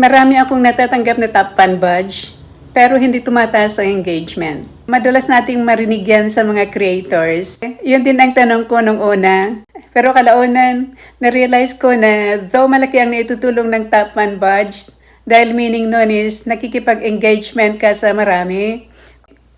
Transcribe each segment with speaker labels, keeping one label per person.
Speaker 1: Marami akong natatanggap na top fan badge, pero hindi tumataas ang engagement. Madalas nating marinig yan sa mga creators. Yun din ang tanong ko nung una. Pero kalaunan, na-realize ko na though malaki ang naitutulong ng top fan badge, dahil meaning nun is nakikipag-engagement ka sa marami,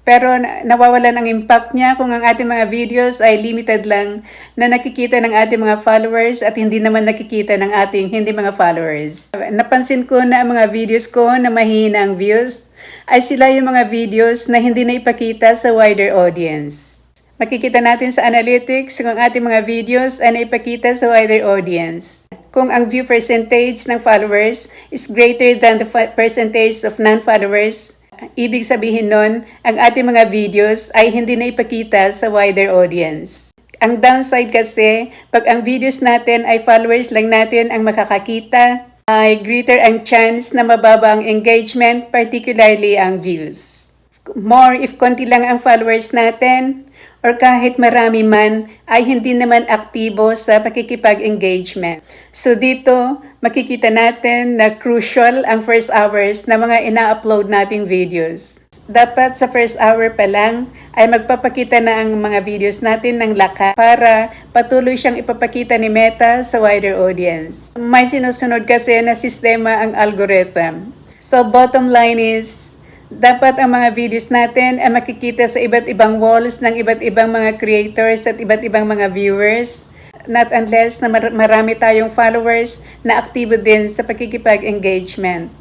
Speaker 1: pero na- nawawalan ang impact niya kung ang ating mga videos ay limited lang na nakikita ng ating mga followers at hindi naman nakikita ng ating hindi mga followers. Napansin ko na ang mga videos ko na mahina ang views ay sila yung mga videos na hindi na ipakita sa wider audience. Makikita natin sa analytics kung ang ating mga videos ay naipakita sa wider audience. Kung ang view percentage ng followers is greater than the percentage of non-followers, ibig sabihin nun, ang ating mga videos ay hindi na ipakita sa wider audience. Ang downside kasi, pag ang videos natin ay followers lang natin ang makakakita, ay greater ang chance na mababa ang engagement, particularly ang views. More if konti lang ang followers natin, or kahit marami man, ay hindi naman aktibo sa pakikipag-engagement. So dito, makikita natin na crucial ang first hours na mga ina-upload nating videos. Dapat sa first hour pa lang ay magpapakita na ang mga videos natin ng laka para patuloy siyang ipapakita ni Meta sa wider audience. May sinusunod kasi na sistema ang algorithm. So bottom line is, dapat ang mga videos natin ay makikita sa iba't ibang walls ng iba't ibang mga creators at iba't ibang mga viewers. Not unless na mar- marami tayong followers na aktibo din sa pakikipag-engagement.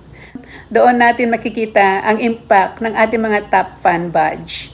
Speaker 1: Doon natin makikita ang impact ng ating mga top fan badge.